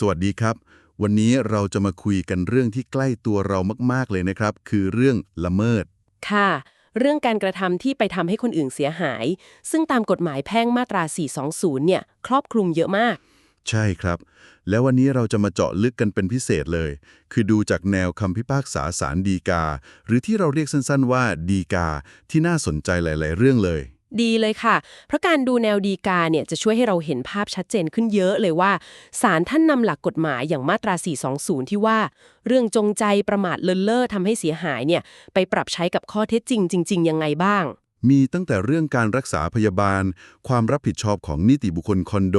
สวัสดีครับ วันนี้เราจะมาคุยกันเรื่องที่ใกล้ตัวเรามาก ๆ เลยนะครับ คือเรื่องละเมิด ค่ะ เรื่องการกระทำที่ไปทำให้คนอื่นเสียหาย ซึ่งตามกฎหมายแพ่งมาตรา 420 เนี่ย ครอบคลุมเยอะมาก ใช่ครับ แล้ววันนี้เราจะมาเจาะลึกกันเป็นพิเศษเลย คือดูจากแนวคำพิพากษาสารดีกา หรือที่เราเรียกสั้นๆว่าดีกาที่น่าสนใจหลาย ๆ เรื่องเลย ดีเลยค่ะ เพราะการดูแนวดีกาเนี่ยจะช่วยให้เราเห็นภาพชัดเจนขึ้นเยอะเลยว่าศาลท่านนำหลักกฎหมายอย่างมาตรา 420 ที่ว่า เรื่องจงใจประมาทเลินเล่อทำให้เสียหายเนี่ยไปปรับใช้กับข้อเท็จจริงจริง ๆ ยังไงบ้าง มีตั้งแต่เรื่องการรักษาพยาบาล ความรับผิดชอบของนิติบุคคลคอนโด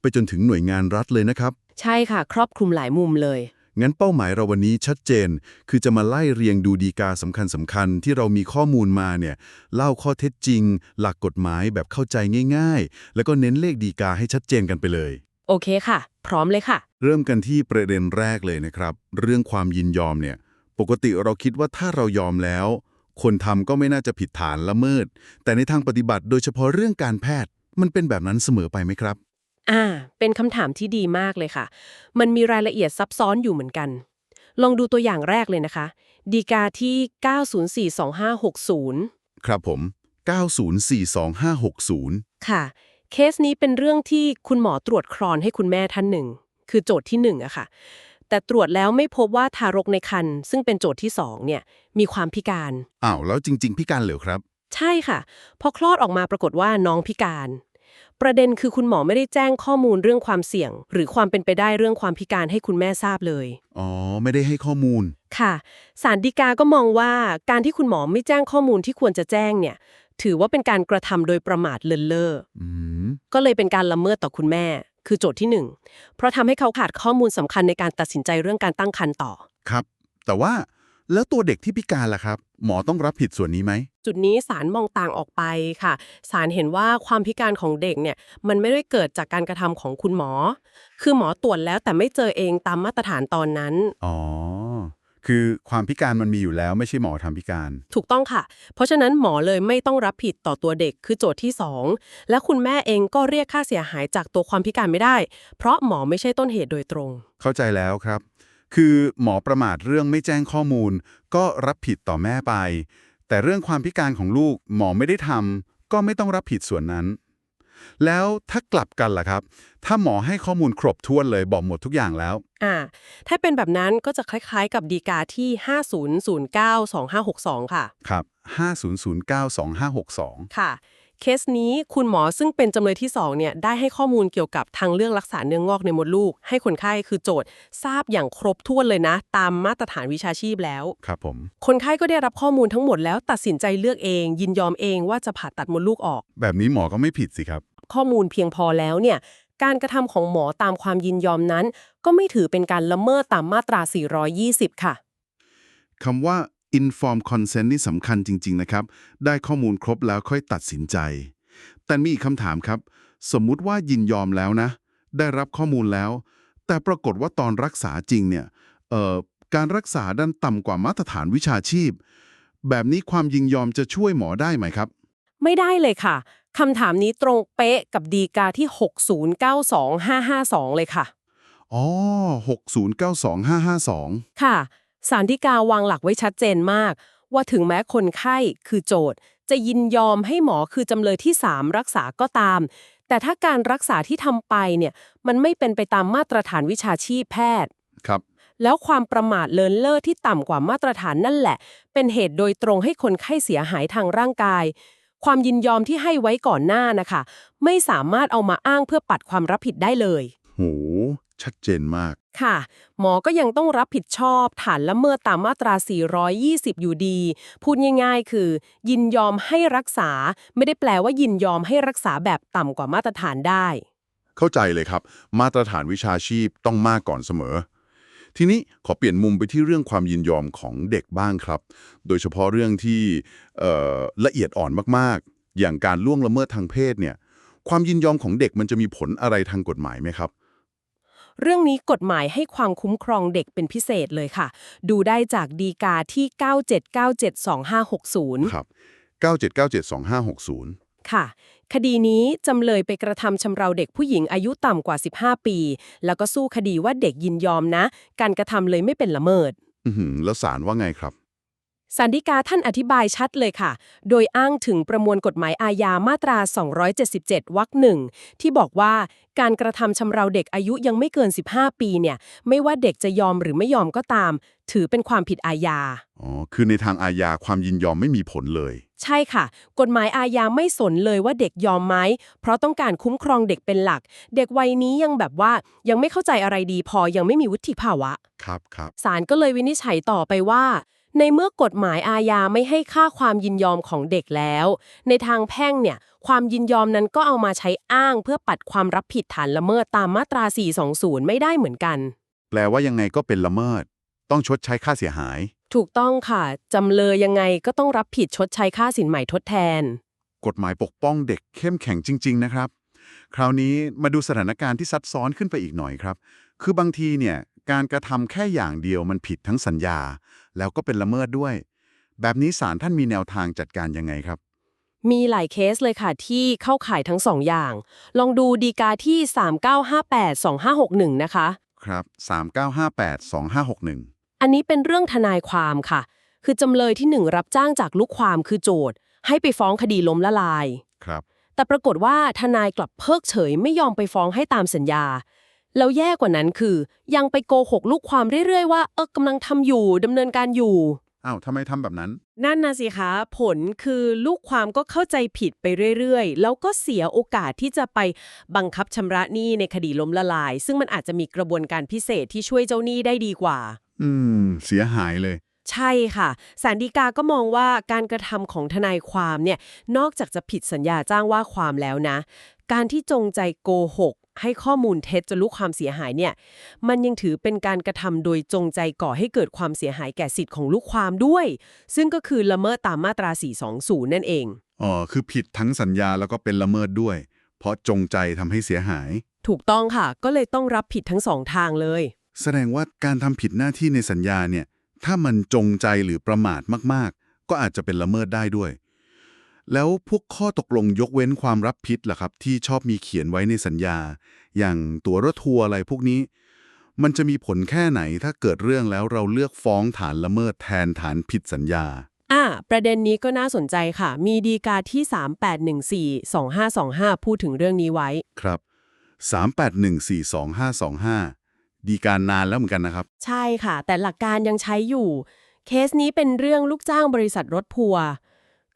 ไปจนถึงหน่วยงานรัฐเลยนะครับ ใช่ค่ะ ครอบคลุมหลายมุมเลย งั้นเป้าหมายเราวันนี้ชัดเจน คือจะมาไล่เรียงดูดีกาสำคัญสำคัญๆที่เรามีข้อมูลมาเนี่ยเล่าข้อเท็จจริง หลักกฎหมายแบบเข้าใจง่าย ๆ แล้วก็เน้นเลขดีกาให้ชัดเจนกันไปเลย โอเคค่ะ พร้อมเลยค่ะ เริ่มกันที่ประเด็นแรกเลยนะครับ เรื่องความยินยอมเนี่ย ปกติเราคิดว่าถ้าเรายอมแล้ว คนทำก็ไม่น่าจะผิดฐานละเมิด แต่ในทางปฏิบัติโดยเฉพาะเรื่องการแพทย์ มันเป็นแบบนั้นเสมอไปไหมครับ อ่า เป็นคำถามที่ดีมากเลยค่ะ มันมีรายละเอียดซับซ้อนอยู่เหมือนกัน ลองดูตัวอย่างแรกเลยนะคะ ดีกาที่ 9042560 ครับผม 9042560 ค่ะ เคสนี้เป็นเรื่องที่คุณหมอตรวจครอนให้คุณแม่ท่านหนึ่ง คือโจทย์ที่หนึ่งอะค่ะ แต่ตรวจแล้วไม่พบว่าทารกในครรภ์ซึ่งเป็นโจทย์ที่สองเนี่ย มีความพิการ อ้าว แล้วจริง ๆพี่การเหรอครับ ใช่ค่ะ พอคลอดออกมาปรากฏว่าน้องพิการ ประเด็นคือคุณหมอไม่ได้แจ้งข้อมูลเรื่องความเสี่ยง หรือความเป็นไปได้เรื่องความพิการให้คุณแม่ทราบเลย อ๋อ ไม่ได้ให้ข้อมูล ค่ะ สารดีกาก็มองว่าการที่คุณหมอไม่แจ้งข้อมูลที่ควรจะแจ้งเนี่ย ถือว่าเป็นการกระทำโดยประมาทเลินเล่ออืมก็เลยเป็นการละเมิดต่อคุณแม่ คือโจทย์ที่หนึ่งเพราะทำให้เขาขาดข้อมูลสำคัญในการตัดสินใจเรื่องการตั้งครรภ์ต่อ ครับ แต่ว่าแล้วตัวเด็กที่พิการล่ะครับ หมอต้องรับผิดส่วนนี้ไหม จุดนี้ศาลมองต่างออกไปค่ะศาลเห็นว่าความพิการของเด็กเนี่ยมันไม่ได้เกิดจากการกระทำของคุณหมอ คือหมอตรวจแล้วแต่ไม่เจอเองตามมาตรฐานตอนนั้น อ๋อ คือความพิการมันมีอยู่แล้วไม่ใช่หมอทำพิการ ถูกต้องค่ะ เพราะฉะนั้นหมอเลยไม่ต้องรับผิดต่อตัวเด็กคือโจทย์ที่ 2 และคุณแม่เองก็เรียกค่าเสียหายจากตัวความพิการไม่ได้ เพราะหมอไม่ใช่ต้นเหตุโดยตรง เข้าใจแล้วครับ คือหมอประมาทเรื่องไม่แจ้งข้อมูล ก็รับผิดต่อแม่ไป แต่เรื่องความพิการของลูกหมอไม่ได้ทำก็ไม่ต้องรับผิดส่วนนั้น แล้วถ้ากลับกันล่ะครับ ถ้าหมอให้ข้อมูลครบถ้วนเลยบอกหมดทุกอย่างแล้ว อ่า ถ้าเป็นแบบนั้นก็จะคล้ายๆ กับดีกาที่ 50092562 ค่ะ ครับ 50092562 ค่ะ เคสนี้คุณหมอซึ่งเป็นจำเลยที่ 2 เนี่ยได้ให้ข้อมูลเกี่ยวกับทางเรื่องรักษาเนื้องอกในมดลูก ให้คนไข้คือโจทย์ ทราบอย่างครบถ้วนเลยนะ ตามมาตรฐานวิชาชีพแล้ว ครับผม คนไข้ก็ได้รับข้อมูลทั้งหมดแล้วตัดสินใจเลือกเอง ยินยอมเองว่าจะผ่าตัดมดลูกออก แบบนี้หมอก็ไม่ผิดสิครับ ข้อมูลเพียงพอแล้วเนี่ยการกระทำของหมอตามความยินยอมนั้น ก็ไม่ถือเป็นการละเมิดตามมาตรา 420 ค่ะคำว่า inform consent นี่สำคัญจริง ๆ นะครับ ได้ข้อมูลครบแล้วค่อยตัดสินใจ แต่มีอีกคำถามครับ สมมุติว่ายินยอมแล้วนะ ได้รับข้อมูลแล้ว แต่ปรากฏว่าตอนรักษาจริงเนี่ยเอ่อการรักษาดันต่ำกว่ามาตรฐานวิชาชีพ แบบนี้ความยินยอมจะช่วยหมอได้ไหมครับ ไม่ได้เลยค่ะคำถามนี้ตรงเป๊ะกับดีกาที่ 6092552 เลยค่ะ อ๋อ 6092552 ค่ะ สารดีกาวางหลักไว้ชัดเจนมาก ว่าถึงแม้คนไข้คือโจทย์ จะยินยอมให้หมอคือจำเลยที่ 3 รักษาก็ตาม แต่ถ้าการรักษาที่ทำไปเนี่ยมันไม่เป็นไปตามมาตรฐานวิชาชีพแพทย์ ครับ แล้วความประมาทเลินเล่อที่ต่ำกว่ามาตรฐานนั่นแหละ เป็นเหตุโดยตรงให้คนไข้เสียหายทางร่างกาย ความยินยอมที่ให้ไว้ก่อนหน้านะคะ ไม่สามารถเอามาอ้างเพื่อปัดความรับผิดได้เลยโหชัดเจนมาก ค่ะ หมอก็ยังต้องรับผิดชอบฐานละเมิดตามมาตรา 420 อยู่ดี พูดง่ายๆ คือ ยินยอมให้รักษา ไม่ได้แปลว่ายินยอมให้รักษาแบบต่ำกว่ามาตรฐานได้ เข้าใจเลยครับ มาตรฐานวิชาชีพต้องมากก่อนเสมอ ทีนี้ขอเปลี่ยนมุมไปที่เรื่องความยินยอมของเด็กบ้างครับ โดยเฉพาะเรื่องที่เอ่อละเอียดอ่อนมากๆ อย่างการล่วงละเมิดทางเพศเนี่ย ความยินยอมของเด็กมันจะมีผลอะไรทางกฎหมายไหมครับ เรื่องนี้กฎหมายให้ความคุ้มครองเด็กเป็นพิเศษเลยค่ะ ดูได้จากดีกาที่ 97972560 ครับ 97972560 ค่ะ คดีนี้จำเลยไปกระทำชำเราเด็กผู้หญิงอายุต่ำกว่า 15 ปี แล้วก็สู้คดีว่าเด็กยินยอมนะ การกระทำเลยไม่เป็นละเมิด อือหือแล้วศาลว่าไงครับ สันติกาท่านอธิบายชัดเลยค่ะ โดยอ้างถึงประมวลกฎหมายอาญามาตรา 277 วรรคหนึ่งที่บอกว่าการกระทำชำเราเด็กอายุยังไม่เกิน 15 ปีเนี่ย ไม่ว่าเด็กจะยอมหรือไม่ยอมก็ตาม ถือเป็นความผิดอาญา อ๋อ คือในทางอาญาความยินยอมไม่มีผลเลย ใช่ค่ะ กฎหมายอาญาไม่สนเลยว่าเด็กยอมไหม เพราะต้องการคุ้มครองเด็กเป็นหลัก เด็กวัยนี้ยังแบบว่ายังไม่เข้าใจอะไรดีพอยังไม่มีวุฒิภาวะ ครับครับศาลก็เลยวินิจฉัยต่อไปว่า ในเมื่อกฎหมายอาญาไม่ให้ค่าความยินยอมของเด็กแล้ว ในทางแพ่งเนี่ย ความยินยอมนั้นก็เอามาใช้อ้างเพื่อปัดความรับผิดฐานละเมิดตามมาตรา 420 ไม่ได้เหมือนกัน แปลว่ายังไงก็เป็นละเมิด ต้องชดใช้ค่าเสียหาย ถูกต้องค่ะ จำเลยยังไงก็ต้องรับผิดชดใช้ค่าสินใหม่ทดแทน กฎหมายปกป้องเด็กเข้มแข็งจริง ๆ นะครับ คราวนี้มาดูสถานการณ์ที่ซับซ้อนขึ้นไปอีกหน่อยครับ คือบางทีเนี่ยการกระทำแค่อย่างเดียวมันผิดทั้งสัญญา แล้วก็เป็นละเมิดด้วย แบบนี้ศาลท่านมีแนวทางจัดการยังไงครับ มีหลายเคสเลยค่ะที่เข้าข่ายทั้งสองอย่าง ลองดูดีกาที่ 3958-2561 นะคะ ครับ 39582561 อันนี้เป็นเรื่องทนายความค่ะ คือจำเลยที่หนึ่งรับจ้างจากลูกความคือโจทย์ ให้ไปฟ้องคดีล้มละลาย ครับ แต่ปรากฏว่าทนายกลับเพิกเฉยไม่ยอมไปฟ้องให้ตามสัญญา แล้วแย่กว่านั้นคือ ยังไปโกหกลูกความเรื่อยๆ ว่าเออกำลังทำอยู่ดำเนินการอยู่ อ้าวทำไมทำแบบนั้น นั่นนะสิคะผลคือลูกความก็เข้าใจผิดไปเรื่อยๆ แล้วก็เสียโอกาสที่จะไปบังคับชำระหนี้ในคดีล้มละลาย ซึ่งมันอาจจะมีกระบวนการพิเศษที่ช่วยเจ้าหนี้ได้ดีกว่า อืม เสียหายเลย ใช่ค่ะสารดีกาก็มองว่าการกระทำของทนายความเนี่ยนอกจากจะผิดสัญญาจ้างว่าความแล้วนะ การที่จงใจโกหกให้ข้อมูลเท็จจนลูกความเสียหายเนี่ย มันยังถือเป็นการกระทำโดยจงใจก่อให้เกิดความเสียหายแก่สิทธิ์ของลูกความด้วย ซึ่งก็คือละเมิดตามมาตรา 420 นั่นเอง อ๋อ คือผิดทั้งสัญญาแล้วก็เป็นละเมิดด้วย เพราะจงใจทำให้เสียหาย ถูกต้องค่ะ ก็เลยต้องรับผิดทั้งสองทางเลย แสดงว่าการทำผิดหน้าที่ในสัญญาเนี่ย ถ้ามันจงใจหรือประมาทมากๆ ก็อาจจะเป็นละเมิดได้ด้วย แล้วพวกข้อตกลงยกเว้นความรับผิดล่ะครับ ที่ชอบมีเขียนไว้ในสัญญา อย่างตั๋วรถทัวร์อะไรพวกนี้ มันจะมีผลแค่ไหนถ้าเกิดเรื่องแล้วเราเลือกฟ้องฐานละเมิดแทนฐานผิดสัญญาอ่าประเด็นนี้ก็น่าสนใจค่ะ มีดีกาที่ 3814-2525 พูดถึงเรื่องนี้ไว้ครับ 381422525 ดีการนานแล้วเหมือนกันนะครับ ใช่ค่ะ แต่หลักการยังใช้อยู่ เคสนี้เป็นเรื่องลูกจ้างบริษัทรถทัวร์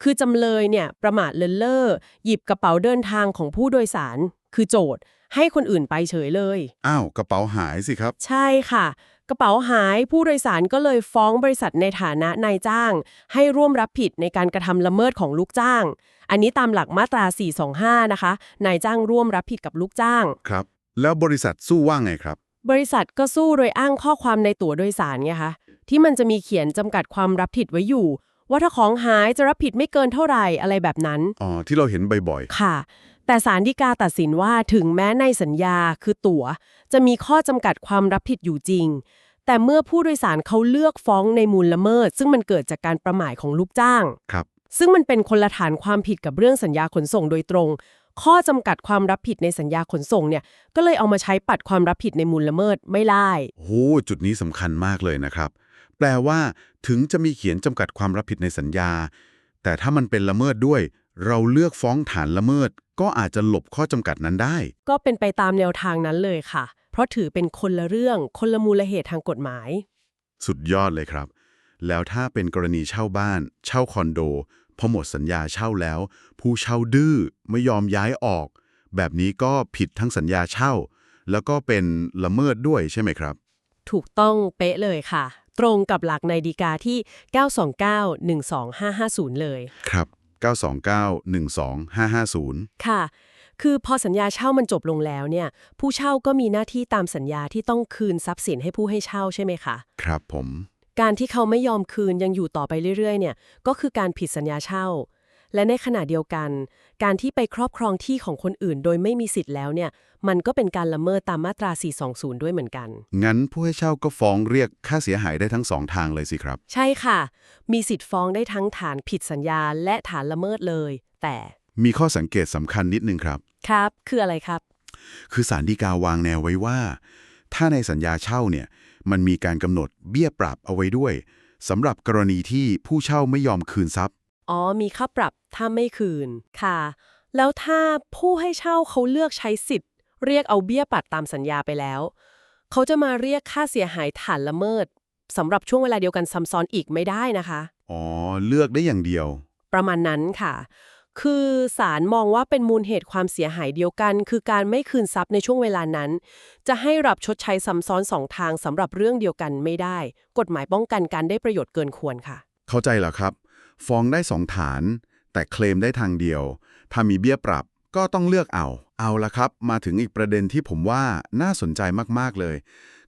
คือจำเลยเนี่ยประมาทเลินเล่อหยิบกระเป๋าเดินทางของผู้โดยสาร คือโจทย์ ให้คนอื่นไปเฉยเลย อ้าวกระเป๋าหายสิครับ ใช่ค่ะ กระเป๋าหายผู้โดยสารก็เลยฟ้องบริษัทในฐานะนายจ้าง ให้ร่วมรับผิดในการกระทำละเมิดของลูกจ้าง อันนี้ตามหลักมาตรา 425 นะคะ นายจ้างร่วมรับผิดกับลูกจ้าง ครับ แล้วบริษัทสู้ว่าไงครับ บริษัทก็สู้โดยอ้างข้อความในตั๋วโดยสารไงคะที่มันจะมีเขียนจำกัดความรับผิดไว้อยู่ ว่าถ้าของหายจะรับผิดไม่เกินเท่าไหร่อะไรแบบนั้นอ๋อที่เราเห็นบ่อยค่ะ แต่ศาลฎีกาตัดสินว่าถึงแม้ในสัญญาคือตั๋ว จะมีข้อจำกัดความรับผิดอยู่จริง แต่เมื่อผู้โดยสารเขาเลือกฟ้องในมูลละเมิด ซึ่งมันเกิดจากการประมาทของลูกจ้างๆครับ ซึ่งมันเป็นคนละฐานความผิดกับเรื่องสัญญาขนส่งโดยตรง ข้อจำกัดความรับผิดในสัญญาขนส่งเนี่ยก็เลยเอามาใช้ปัดความรับผิดในมูลละเมิดไม่ได้โอ้โหจุดนี้สำคัญมากเลยนะครับ แปลว่า ถึงจะมีเขียนจำกัดความรับผิดในสัญญา แต่ถ้ามันเป็นละเมิดด้วย เราเลือกฟ้องฐานละเมิด ก็อาจจะหลบข้อจำกัดนั้นได้ ก็เป็นไปตามแนวทางนั้นเลยค่ะ เพราะถือเป็นคนละเรื่องคนละมูลเหตุทางกฎหมาย สุดยอดเลยครับ แล้วถ้าเป็นกรณีเช่าบ้าน เช่าคอนโด พอหมดสัญญาเช่าแล้ว ผู้เช่าดื้อไม่ยอมย้ายออก แบบนี้ก็ผิดทั้งสัญญาเช่า แล้วก็เป็นละเมิดด้วยใช่ไหมครับ ถูกต้องเป๊ะเลยค่ะ ตรงกับหลักในดีกาที่ 929-12550 เลย ครับ 929-12550 ค่ะคือพอสัญญาเช่ามันจบลงแล้วเนี่ยผู้เช่าก็มีหน้าที่ตามสัญญาที่ต้องคืนทรัพย์สินให้ผู้ให้เช่าใช่ไหมคะ ครับผม การที่เขาไม่ยอมคืนยังอยู่ต่อไปเรื่อยๆ เนี่ย ก็คือการผิดสัญญาเช่า และในขณะเดียวกัน การที่ไปครอบครองที่ของคนอื่น โดยไม่มีสิทธิ์แล้วเนี่ย มันก็เป็นการละเมิดตามมาตรา 420 ด้วยเหมือนกัน งั้นผู้ให้เช่าก็ฟ้องเรียกค่าเสียหายได้ทั้งสองทางเลยสิครับ ใช่ค่ะ มีสิทธิ์ฟ้องได้ทั้งฐานผิดสัญญาและฐานละเมิดเลย แต่มีข้อสังเกตสำคัญนิดนึงครับ ครับ คืออะไรครับ คือสารดีกาวางแนวไว้ว่า ถ้าในสัญญาเช่าเนี่ย มันมีการกำหนดเบี้ยปรับเอาไว้ด้วยสำหรับกรณีที่ผู้เช่าไม่ยอมคืนทรัพย์ อ๋อ มีค่าปรับถ้าไม่คืน ค่ะ แล้วถ้าผู้ให้เช่าเขาเลือกใช้สิทธิ์ เรียกเอาเบี้ยปรับตามสัญญาไปแล้ว เขาจะมาเรียกค่าเสียหายฐานละเมิดสำหรับช่วงเวลาเดียวกันซ้ำซ้อนอีกไม่ได้นะคะ อ๋อ เลือกได้อย่างเดียว ประมาณนั้นค่ะ คือศาลมองว่าเป็นมูลเหตุความเสียหายเดียวกัน คือการไม่คืนทรัพย์ในช่วงเวลานั้น จะให้รับชดใช้ซ้ำซ้อนสองทางสำหรับเรื่องเดียวกันไม่ได้ กฎหมายป้องกันการได้ประโยชน์เกินควรค่ะ เข้าใจแล้วครับ ฟ้องได้สองฐาน แต่เคลมได้ทางเดียว ถ้ามีเบี้ยปรับก็ต้องเลือกเอา เอาละครับ มาถึงอีกประเด็นที่ผมว่าน่าสนใจมากๆเลย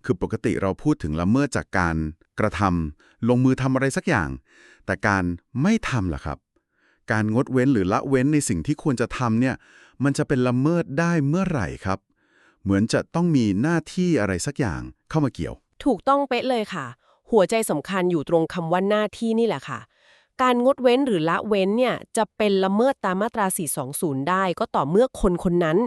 คือปกติเราพูดถึงละเมิดจากการกระทำลงมือทำอะไรสักอย่าง แต่การไม่ทำล่ะครับ การงดเว้นหรือละเว้นในสิ่งที่ควรจะทำเนี่ย มันจะเป็นละเมิดได้เมื่อไหร่ครับ เหมือนจะต้องมีหน้าที่อะไรสักอย่างเข้ามาเกี่ยว ถูกต้องเป๊ะเลยค่ะ หัวใจสำคัญอยู่ตรงคำว่าหน้าที่นี่แหละค่ะ การงดเว้นหรือละเว้นเนี่ยจะเป็นละเมิดตามมาตรา 420 ได้ก็ต่อเมื่อคนคนนั้น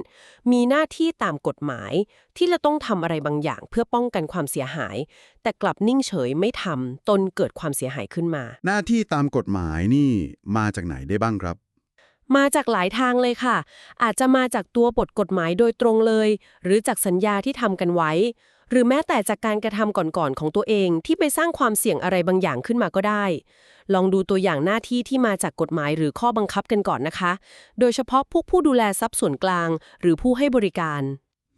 มีหน้าที่ตามกฎหมาย ที่จะต้องทำอะไรบางอย่างเพื่อป้องกันความเสียหาย แต่กลับนิ่งเฉยไม่ทำตนเกิดความเสียหายขึ้นมา หน้าที่ตามกฎหมายนี่มาจากไหนได้บ้างครับ มาจากหลายทางเลยค่ะ อาจจะมาจากตัวบทกฎหมายโดยตรงเลย หรือจากสัญญาที่ทำกันไว้ หรือแม้แต่จากการกระทำก่อนๆของตัวเองที่ไปสร้างความเสี่ยงอะไรบางอย่างขึ้นมาก็ได้ ลองดูตัวอย่างหน้าที่ที่มาจากกฎหมายหรือข้อบังคับกันก่อนนะคะ โดยเฉพาะพวกผู้ดูแลทรัพย์ส่วนกลาง หรือผู้ให้บริการ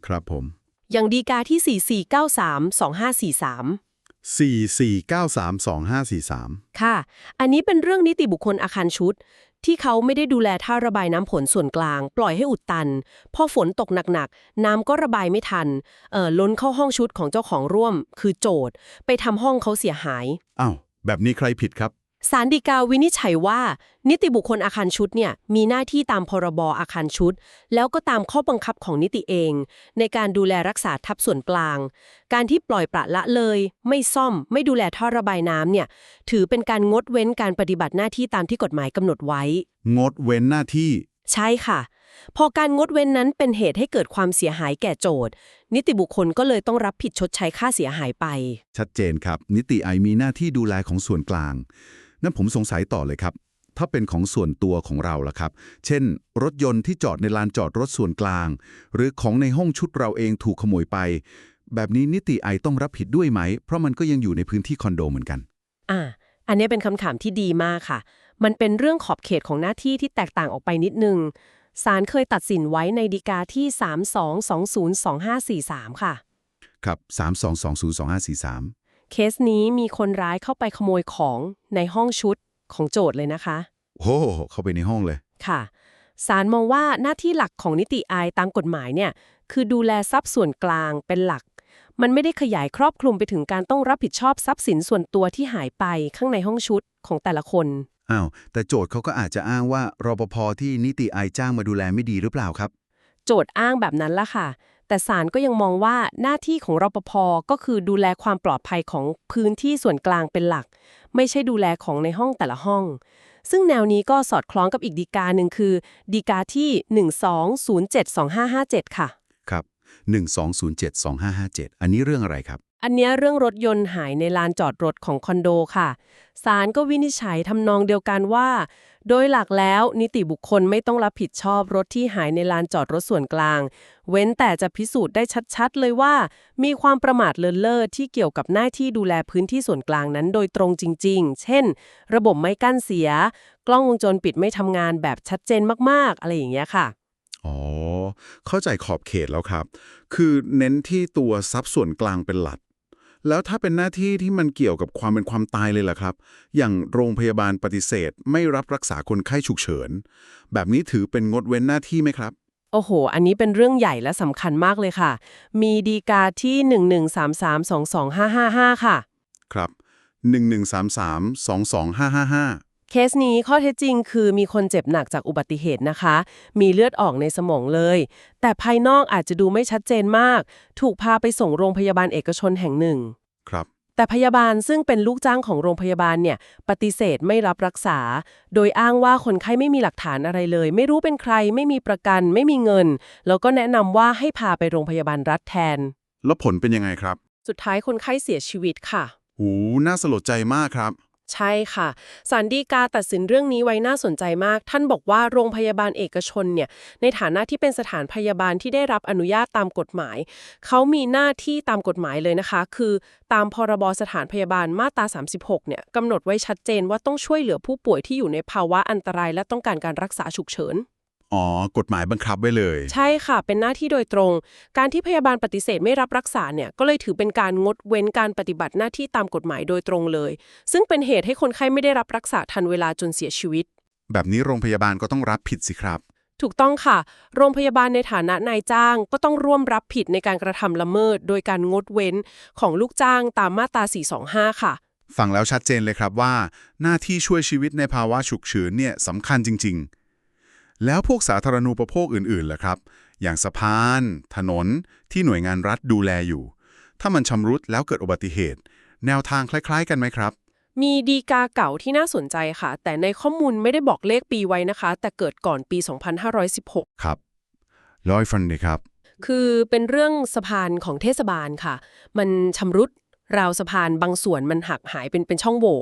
ครับผม อย่างดีกาที่ 4493 2543 44932543 ค่ะ อันนี้เป็นเรื่องนิติบุคคลอาคารชุด ที่เขาไม่ได้ดูแลท่าระบายน้ำฝนส่วนกลาง ปล่อยให้อุดตัน พอฝนตกหนักๆ น้ำก็ระบายไม่ทันเอ่อล้นเข้าห้องชุดของเจ้าของร่วม คือโจทย์ ไปทำห้องเขาเสียหายอ้าวแบบนี้ใครผิดครับ ศาลฎีกาวินิจฉัยว่า นิติบุคคลอาคารชุดเนี่ยมีหน้าที่ตามพรบอาคารชุด แล้วก็ตามข้อบังคับของนิติเอง ในการดูแลรักษาทับส่วนกลาง การที่ปล่อยปละละเลย ไม่ซ่อม ไม่ดูแลท่อระบายน้ำเนี่ยถือเป็นการงดเว้นการปฏิบัติหน้าที่ตามที่กฎหมายกำหนดไว้ งดเว้นหน้าที่ ใช่ค่ะ พอการงดเว้นนั้นเป็นเหตุให้เกิดความเสียหายแก่โจทย์ นิติบุคคลก็เลยต้องรับผิดชดใช้ค่าเสียหายไป ชัดเจนครับ นิติไอมีหน้าที่ดูแลของส่วนกลาง นั่นผมสงสัยต่อเลยครับ ถ้าเป็นของส่วนตัวของเราล่ะครับ เช่น รถยนต์ที่จอดในลานจอดรถส่วนกลาง หรือของในห้องชุดเราเองถูกขโมยไป แบบนี้นิติไอต้องรับผิดด้วยไหม เพราะมันก็ยังอยู่ในพื้นที่คอนโดเหมือนกัน อ่า อันนี้เป็นคำถามที่ดีมากค่ะ มันเป็นเรื่องขอบเขตของหน้าที่ที่แตกต่างออกไปนิดนึงศาลเคยตัดสินไว้ในฎีกาที่ 32202543 ค่ะ ครับ 32202543 เคสนี้มีคนร้ายเข้าไปขโมยของในห้องชุดของโจทย์เลยนะคะ โอ้โหเข้าไปในห้องเลย ค่ะศาลมองว่าหน้าที่หลักของนิติอายตามกฎหมายเนี่ย คือดูแลทรัพย์ส่วนกลางเป็นหลัก มันไม่ได้ขยายครอบคลุมไปถึงการต้องรับผิดชอบทรัพย์สินส่วนตัวที่หายไปข้างในห้องชุดของแต่ละคน อ้าว แต่โจทย์เขาก็อาจจะอ้างว่ารปภที่นิติไอจ้างมาดูแลไม่ดีหรือเปล่าครับ โจทย์อ้างแบบนั้นละค่ะ แต่ศาลก็ยังมองว่าหน้าที่ของรปภก็คือดูแลความปลอดภัยของพื้นที่ส่วนกลางเป็นหลัก ไม่ใช่ดูแลของในห้องแต่ละห้อง ซึ่งแนวนี้ก็สอดคล้องกับอีกดีกาหนึ่งคือดีกาที่ 12072557 ค่ะครับ 12072557 อันนี้เรื่องอะไรครับ อันเนี้ยเรื่องรถยนต์หายในลานจอดรถของคอนโดค่ะ ศาลก็วินิจฉัยทำนองเดียวกันว่า โดยหลักแล้วนิติบุคคลไม่ต้องรับผิดชอบรถที่หายในลานจอดรถส่วนกลาง เว้นแต่จะพิสูจน์ได้ชัดๆ เลยว่า มีความประมาทเลินเล่อที่เกี่ยวกับหน้าที่ดูแลพื้นที่ส่วนกลางนั้นโดยตรงจริง ๆ เช่น ระบบไม้กั้นเสีย กล้องวงจรปิดไม่ทำงานแบบชัดเจนมากๆ อะไรอย่างเงี้ยค่ะ อ๋อ เข้าใจขอบเขตแล้วครับ คือเน้นที่ตัวทรัพย์ส่วนกลางเป็นหลัก แล้วถ้าเป็นหน้าที่ที่มันเกี่ยวกับความเป็นความตายเลยล่ะครับ อย่างโรงพยาบาลปฏิเสธ ไม่รับรักษาคนไข้ฉุกเฉิน แบบนี้ถือเป็นงดเว้นหน้าที่ไหมครับ โอ้โห อันนี้เป็นเรื่องใหญ่และสำคัญมากเลยค่ะ มีดีกาที่ 113322555 ค่ะ ครับ 1133-22555 เคสนี้ข้อเท็จจริงคือมีคนเจ็บหนักจากอุบัติเหตุนะคะ มีเลือดออกในสมองเลย แต่ภายนอกอาจจะดูไม่ชัดเจนมาก ถูกพาไปส่งโรงพยาบาลเอกชนแห่งหนึ่ง ครับ แต่พยาบาลซึ่งเป็นลูกจ้างของโรงพยาบาลเนี่ย ปฏิเสธไม่รับรักษา โดยอ้างว่าคนไข้ไม่มีหลักฐานอะไรเลย ไม่รู้เป็นใคร ไม่มีประกัน ไม่มีเงิน แล้วก็แนะนำว่าให้พาไปโรงพยาบาลรัฐแทน แล้วผลเป็นยังไงครับ สุดท้ายคนไข้เสียชีวิตค่ะ หู น่าสลดใจมากครับ ใช่ค่ะสารดีกาตัดสินเรื่องนี้ไว้น่าสนใจมาก ท่านบอกว่าโรงพยาบาลเอกชนเนี่ยในฐานะที่เป็นสถานพยาบาลที่ได้รับอนุญาตตามกฎหมาย เขามีหน้าที่ตามกฎหมายเลยนะคะ คือตามพรบสถานพยาบาลมาตรา 36 เนี่ยกำหนดไว้ชัดเจนว่าต้องช่วยเหลือผู้ป่วยที่อยู่ในภาวะอันตราย และต้องการการรักษาฉุกเฉิน อ๋อกฎหมายบังคับไว้เลย ใช่ค่ะ เป็นหน้าที่โดยตรง การที่พยาบาลปฏิเสธไม่รับรักษาเนี่ย ก็เลยถือเป็นการงดเว้นการปฏิบัติหน้าที่ตามกฎหมายโดยตรงเลย ซึ่งเป็นเหตุให้คนไข้ไม่ได้รับรักษาทันเวลาจนเสียชีวิต แบบนี้โรงพยาบาลก็ต้องรับผิดสิครับ ถูกต้องค่ะ โรงพยาบาลในฐานะนายจ้าง ก็ต้องร่วมรับผิดในการกระทำละเมิด โดยการงดเว้นของลูกจ้างตามมาตรา 425 ค่ะฟังแล้วชัดเจนเลยครับว่า หน้าที่ช่วยชีวิตในภาวะฉุกเฉินเนี่ยสำคัญจริง ๆ แล้วพวกสาธารณูปโภคอื่นๆล่ะครับ อย่างสะพาน ถนน ที่หน่วยงานรัฐดูแลอยู่ ถ้ามันชำรุดแล้วเกิดอุบัติเหตุ แนวทางคล้าย ๆ กันไหมครับ มีดีกาเก่าที่น่าสนใจค่ะ แต่ในข้อมูลไม่ได้บอกเลขปีไว้นะคะ แต่เกิดก่อนปี 2516 ครับร้อยฟันดีครับ คือเป็นเรื่องสะพานของเทศบาลค่ะ มันชำรุด ราวสะพานบางส่วนมันหักหายเป็นเป็นช่องโหว่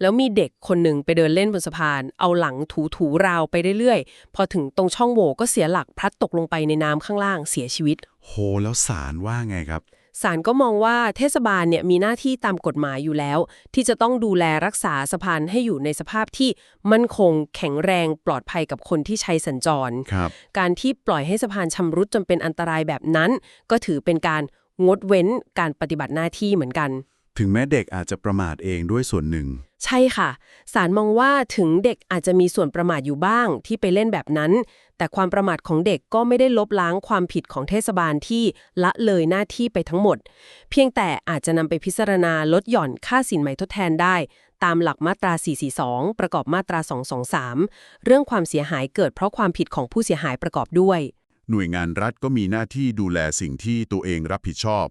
แล้วมีเด็กคนหนึ่งไปเดินเล่นบนสะพาน เอาหลังถูถูๆราวไปเรื่อยๆ พอถึงตรงช่องโหว่ก็เสียหลักพลัดตกลงไปในน้ำข้างล่างเสียชีวิต โหแล้วสารว่าไงครับศาลก็มองว่าเทศบาลเนี่ยมีหน้าที่ตามกฎหมายอยู่แล้ว ที่จะต้องดูแลรักษาสะพานให้อยู่ในสภาพที่มั่นคงแข็งแรงปลอดภัยกับคนที่ใช้สัญจรครับการที่ปล่อยให้สะพานชำรุดจนเป็นอันตรายแบบนั้น ก็ถือเป็นการ งดเว้นการปฏิบัติหน้าที่เหมือนกัน ถึงแม้เด็กอาจจะประมาทเองด้วยส่วนหนึ่ง ใช่ค่ะศาลมองว่าถึงเด็กอาจจะมีส่วนประมาทอยู่บ้างที่ไปเล่นแบบนั้น แต่ความประมาทของเด็กก็ไม่ได้ลบล้างความผิดของเทศบาลที่ละเลยหน้าที่ไปทั้งหมด เพียงแต่อาจจะนำไปพิจารณาลดหย่อนค่าสินใหม่ทดแทนได้ ตามหลักมาตรา 442 ประกอบมาตรา 223 เรื่องความเสียหายเกิดเพราะความผิดของผู้เสียหายประกอบด้วย หน่วยงานรัฐก็มีหน้าที่ดูแลสิ่งที่ตัวเองรับผิดชอบ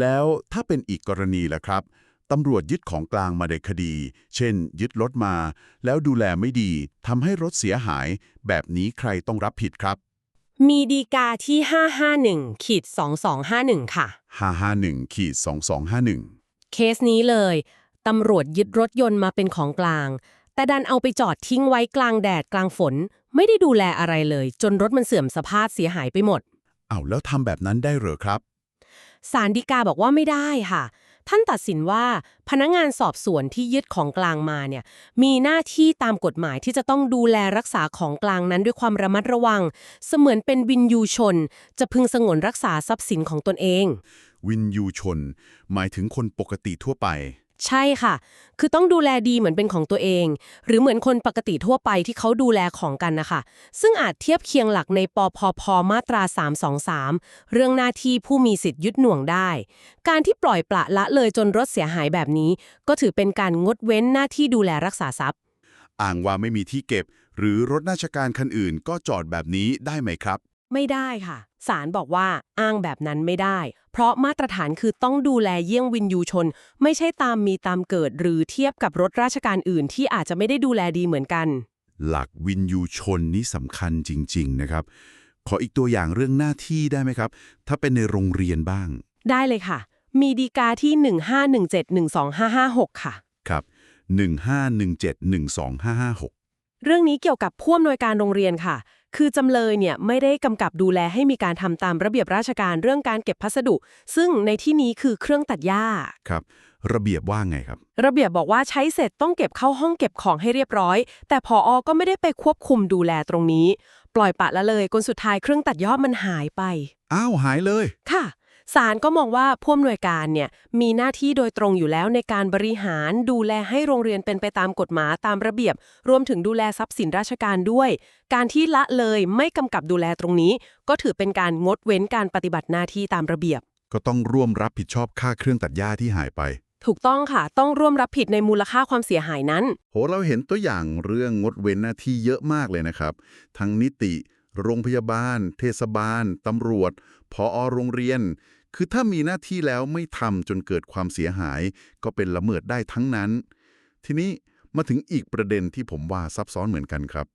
แล้วถ้าเป็นอีกกรณีล่ะครับตำรวจยึดของกลางมาในคดี เช่น ยึดรถมา แล้วดูแลไม่ดีทำให้รถเสียหาย แบบนี้ใครต้องรับผิดครับ มีดีกาที่ 551ขีด2251 ค่ะ 551ขีด2251 เคสนี้เลย ตำรวจยึดรถยนต์มาเป็นของกลาง แต่ดันเอาไปจอดทิ้งไว้กลางแดดกลางฝน ไม่ได้ดูแลอะไรเลย จนรถมันเสื่อมสภาพเสียหายไปหมด เอาวแล้วทำแบบนั้นได้เหรอครับ ศาลฎีกาบอกว่าไม่ได้ค่ะ ท่านตัดสินว่าพนักงานสอบสวนที่ยึดของกลางมาเนี่ยมีหน้าที่ตามกฎหมายที่จะต้องดูแลรักษาของกลางนั้นด้วยความระมัดระวัง เสมือนเป็นวินยูชน จะพึงสงวนรักษาทรัพย์สินของตนเอง วินยูชน หมายถึงคนปกติทั่วไป ใช่ค่ะ คือต้องดูแลดีเหมือนเป็นของตัวเอง หรือเหมือนคนปกติทั่วไปที่เขาดูแลของกันนะคะ ซึ่งอาจเทียบเคียงหลักในปพพมาตรา 323 เรื่องหน้าที่ผู้มีสิทธิ์ยึดหน่วงได้ การที่ปล่อยปละละเลยจนรถเสียหายแบบนี้ ก็ถือเป็นการงดเว้นหน้าที่ดูแลรักษาทรัพย์ อ้างว่าไม่มีที่เก็บ หรือรถราชการคันอื่น ก็จอดแบบนี้ได้ไหมครับ ไม่ได้ค่ะศาลบอกว่าอ้างแบบนั้นไม่ได้ เพราะมาตรฐานคือต้องดูแลเยี่ยงวินยูชน ไม่ใช่ตามมีตามเกิดหรือเทียบกับรถราชการอื่นที่อาจจะไม่ได้ดูแลดีเหมือนกัน หลักวินยูชนนี่สำคัญจริง ๆ นะครับ ขออีกตัวอย่างเรื่องหน้าที่ได้ไหมครับ ถ้าเป็นในโรงเรียนบ้าง ได้เลยค่ะ มีดีกาที่ 151712556 ค่ะ ครับ 15171255เรื่องนี้เกี่ยวกับผู้อำนวยการโรงเรียนค่ะ คือจำเลยเนี่ยไม่ได้กำกับดูแลให้มีการทำตามระเบียบราชการเรื่องการเก็บพัสดุ ซึ่งในที่นี้คือเครื่องตัดหญ้า ครับ ระเบียบว่าไงครับ ระเบียบบอกว่าใช้เสร็จต้องเก็บเข้าห้องเก็บของให้เรียบร้อย แต่พออก็ไม่ได้ไปควบคุมดูแลตรงนี้ ปล่อยปละละเลยจนสุดท้ายเครื่องตัดหญ้ามันหายไป อ้าวหายเลย ค่ะ ศาลก็มองว่าผู้อำนวยการเนี่ยมีหน้าที่โดยตรงอยู่แล้วในการบริหารดูแลให้โรงเรียนเป็นไปตามกฎหมายตามระเบียบ รวมถึงดูแลทรัพย์สินราชการด้วย การที่ละเลยไม่กำกับดูแลตรงนี้ ก็ถือเป็นการงดเว้นการปฏิบัติหน้าที่ตามระเบียบ ก็ต้องร่วมรับผิดชอบค่าเครื่องตัดหญ้าที่หายไป ถูกต้องค่ะ ต้องร่วมรับผิดในมูลค่าความเสียหายนั้น โหเราเห็นตัวอย่างเรื่องงดเว้นหน้าที่เยอะมากเลยนะครับ ทั้งนิติ โรงพยาบาล เทศบาลตำรวจ พอโรงเรียน คือถ้ามีหน้าที่แล้วไม่ทำจนเกิดความเสียหาย ก็เป็นละเมิดได้ทั้งนั้น ทีนี้มาถึงอีกประเด็นที่ผมว่าซับซ้อนเหมือนกันครับ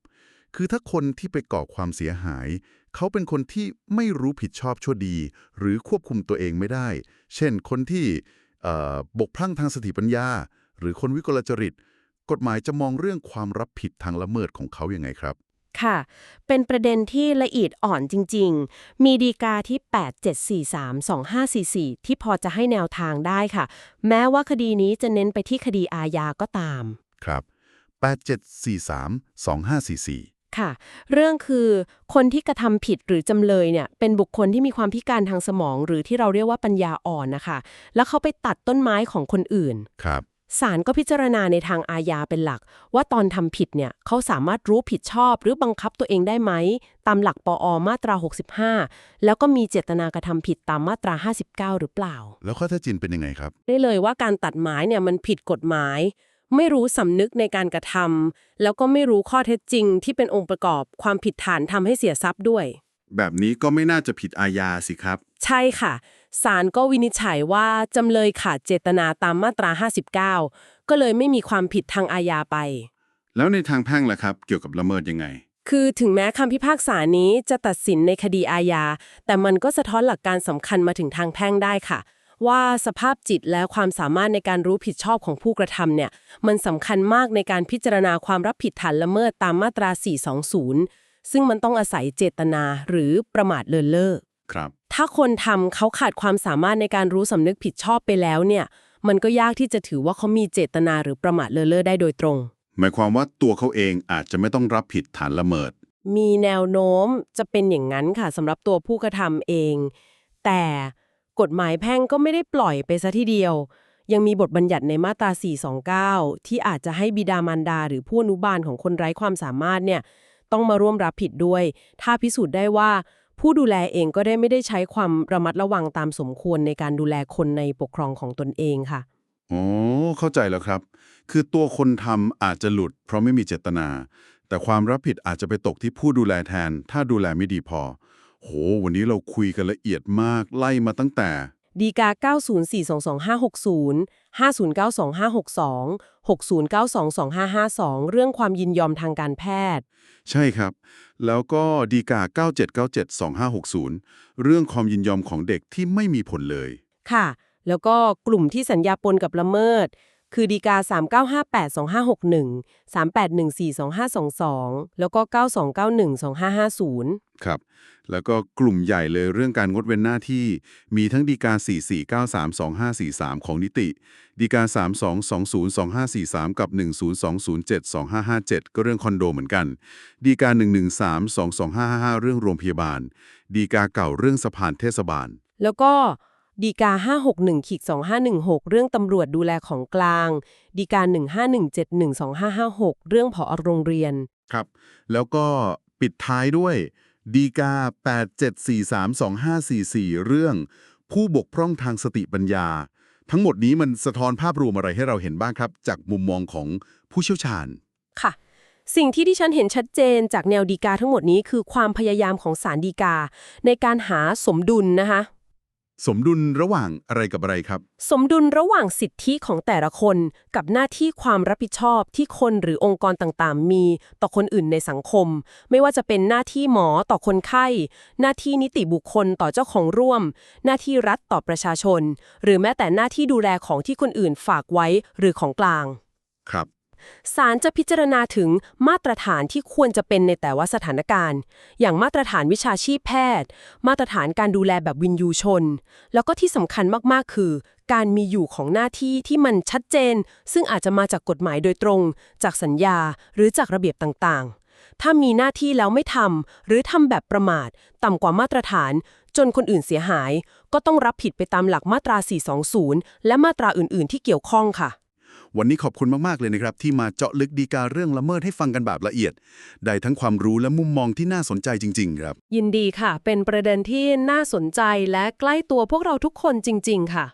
คือถ้าคนที่ไปก่อความเสียหาย เขาเป็นคนที่ไม่รู้ผิดชอบชั่วดี หรือควบคุมตัวเองไม่ได้ เช่น คนที่บกพร่องทางสติปัญญา หรือคนวิกลจริต กฎหมายจะมองเรื่องความรับผิดทางละเมิดของเขาอยัางไงครับ ค่ะ เป็นประเด็นที่ละเอียดอ่อนจริง ๆ มีดีกาที่ 87432544 ที่พอจะให้แนวทางได้ค่ะ แม้ว่าคดีนี้จะเน้นไปที่คดีอาญาก็ตาม ครับ 87432544ค่ะเรื่องคือคนที่กระทำผิดหรือจำเลยเนี่ยเป็นบุคคลที่มีความพิการทางสมอง หรือที่เราเรียกว่าปัญญาอ่อนนะคะ แล้วเขาไปตัดต้นไม้ของคนอื่นครับ ศาลก็พิจารณาในทางอาญาเป็นหลัก ว่าตอนทำผิดเนี่ยเขาสามารถรู้ผิดชอบหรือบังคับตัวเองได้ไหม ตามหลักปอมาตรา 65 แล้วก็มีเจตนากระทำผิดตามมาตรา 59 หรือเปล่า แล้วข้อเท็จจริงเป็นยังไงครับ ได้เลยว่าการตัดไม้เนี่ยมันผิดกฎหมาย ไม่รู้สำนึกในการกระทำแล้วก็ไม่รู้ข้อเท็จจริง ที่เป็นองค์ประกอบความผิดฐานทำให้เสียทรัพย์ด้วย แบบนี้ก็ไม่น่าจะผิดอาญาสิครับ ใช่ค่ะ ศาลก็วินิจฉัยว่าจำเลยขาดเจตนาตามมาตรา 59 ก็เลยไม่มีความผิดทางอาญาไป แล้วในทางแพ่งล่ะครับ เกี่ยวกับละเมิดยังไง คือถึงแม้คำพิพากษานี้จะตัดสินในคดีอาญา แต่มันก็สะท้อนหลักการสำคัญมาถึงทางแพ่งได้ค่ะ ว่าสภาพจิตและความสามารถในการรู้ผิดชอบของผู้กระทำเนี่ย มันสำคัญมากในการพิจารณาความรับผิดฐานละเมิดตามมาตรา 420 ซึ่งมันต้องอาศัยเจตนาหรือประมาทเลินเล่อครับ ถ้าคนทำเขาขาดความสามารถในการรู้สำนึกผิดชอบไปแล้วเนี่ย มันก็ยากที่จะถือว่าเขามีเจตนาหรือประมาทเลินเล่อได้โดยตรง หมายความว่าตัวเขาเองอาจจะไม่ต้องรับผิดฐานละเมิด มีแนวโน้มจะเป็นอย่างนั้นค่ะสำหรับตัวผู้กระทำเอง แต่กฎหมายแพ่งก็ไม่ได้ปล่อยไปซะทีเดียว ยังมีบทบัญญัติในมาตรา 429 ที่อาจจะให้บิดามารดา หรือผู้อนุบาลของคนไร้ความสามารถเนี่ยต้องมาร่วมรับผิดด้วย ถ้าพิสูจน์ได้ว่า ผู้ดูแลเองก็ได้ไม่ได้ใช้ความระมัดระวังตามสมควรในการดูแลคนในปกครองของตนเองค่ะ อ๋อ เข้าใจแล้วครับ คือตัวคนทำอาจจะหลุด เพราะไม่มีเจตนา แต่ความรับผิดอาจจะไปตกที่ผู้ดูแลแทน ถ้าดูแลไม่ดีพอ โห วันนี้เราคุยกันละเอียดมาก ไล่มาตั้งแต่ดีกา 9042250 5092-562 6092-2552 เรื่องความยินยอมทางการแพทย์ ใช่ครับ แล้วก็ดีกา 97972560 เรื่องความยินยอมของเด็กที่ไม่มีผลเลย ค่ะ แล้วก็กลุ่มที่สัญญาปนกับละเมิด คือดีกา 39582561 38142522 แล้วก็ 92912550 ครับ แล้วก็กลุ่มใหญ่เลยเรื่องการงดเว้นหน้าที่ มีทั้งดีกา 44932543 ของนิติ ดีกา 32202543 กับ 102072557 ก็เรื่องคอนโดเหมือนกัน ดีกา 1132255 เรื่องโรงพยาบาล ดีกาเก่าเรื่องสะพานเทศบาล แล้วก็ ดีกา 561-2516 เรื่องตำรวจดูแลของกลาง ดีกา 151712556 เรื่องผอโรงเรียน ครับ แล้วก็ปิดท้ายด้วย ดีกา 87432544 เรื่อง ผู้บกพร่องทางสติปัญญา ทั้งหมดนี้มันสะท้อนภาพรวมอะไรให้เราเห็นบ้างครับ จากมุมมองของผู้เชี่ยวชาญ ค่ะสิ่งที่ดิฉันเห็นชัดเจนจากแนวดีกาทั้งหมดนี้คือความพยายามของศาลดีกา ในการหาสมดุลนะคะ สมดุลระหว่างอะไรกับอะไรครับ สมดุลระหว่างสิทธิของแต่ละคนกับหน้าที่ความรับผิดชอบที่คนหรือองค์กรต่างๆ มีต่อคนอื่นในสังคม ไม่ว่าจะเป็นหน้าที่หมอต่อคนไข้ หน้าที่นิติบุคคลต่อเจ้าของร่วม หน้าที่รัฐต่อประชาชน หรือแม้แต่หน้าที่ดูแลของที่คนอื่นฝากไว้หรือของกลาง ครับ ศาลจะพิจารณาถึงมาตรฐานที่ควรจะเป็นในแต่ว่าสถานการณ์ อย่างมาตรฐานวิชาชีพแพทย์ มาตรฐานการดูแลแบบวินยูชน แล้วก็ที่สำคัญมากๆคือ การมีอยู่ของหน้าที่ที่มันชัดเจน ซึ่งอาจจะมาจากกฎหมายโดยตรง จากสัญญาหรือจากระเบียบต่างๆถ้ามีหน้าที่แล้วไม่ทำหรือทำแบบประมาท ต่ำกว่ามาตรฐาน จนคนอื่นเสียหาย ก็ต้องรับผิดไปตามหลักมาตรา 420 และมาตราอื่น ๆ ที่เกี่ยวข้องค่ะ วันนี้ขอบคุณมากๆเลยนะครับ ที่มาเจาะลึกดีกาเรื่องละเมิดให้ฟังกันแบบละเอียด ได้ทั้งความรู้และมุมมองที่น่าสนใจจริง ๆ ครับ ยินดีค่ะ เป็นประเด็นที่น่าสนใจและใกล้ตัวพวกเราทุกคนจริง ๆ ค่ะ